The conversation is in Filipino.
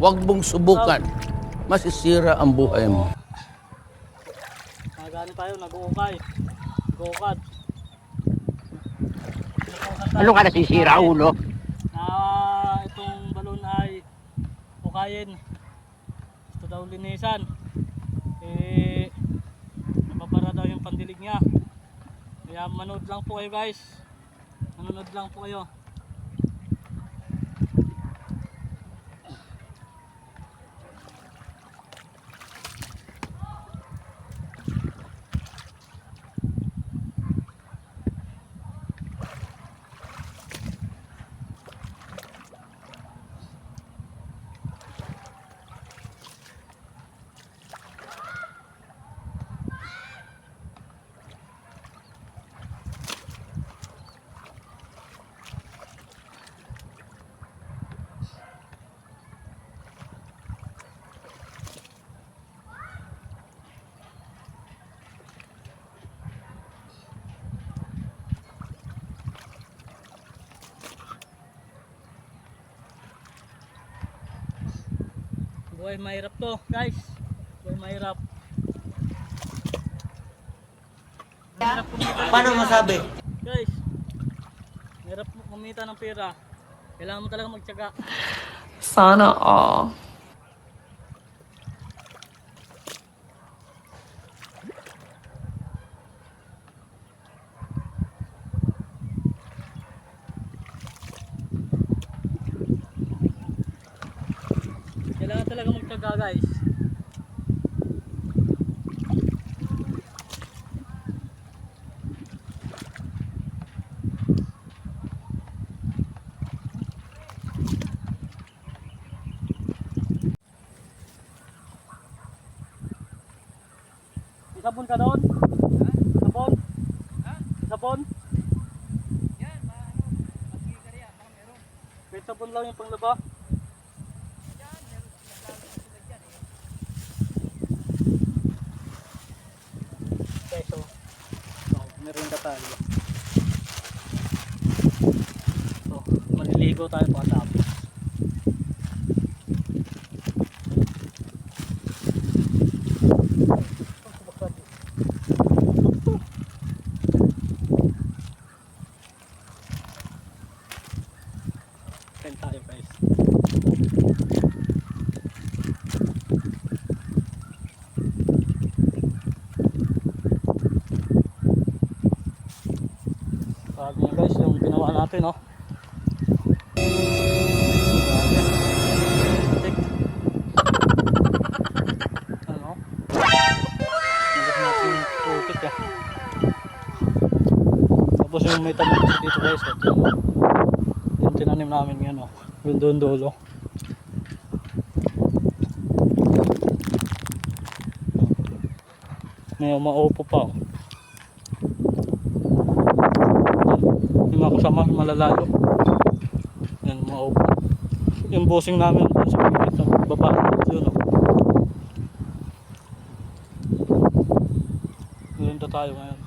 Huwag mong subukan. Masisira ang buhay mo. Nagano tayo, nag-uukay. Nag-uukad. Ano ka nasisira, ulo? Na itong balon ay ukayin. Ito daw linisan. Eh, nababara daw yung pandilig niya. Kaya manood lang po kayo guys. Manonood lang po kayo. Buhay mahirap to guys. Buhay mahirap. Mahirap kumita. Paano masabi? Guys, mahirap kumita ng pera. Kailangan mo talaga magtyaga. Sana all. Kailangan talaga magtyaga guys. Isabon ka doon? Isabon? Isabon? May sabon lang yung panglaba. Okay, so, so meron ka tayo. So, maliligo tayo pagkatapos. Kain tayo guys. Sabi niya guys, yung ginawa natin, no? Tik. Ano? Putik, ah. Tapos yung may tanim dito guys, at yung, yung tinanim namin yan, oh. Yung doon dulo. May umaupo pa, oh. Kasama malalayo yan mga upo. Yung bossing namin dun sa pagkit sa baba. Yun o doon na tayo ngayon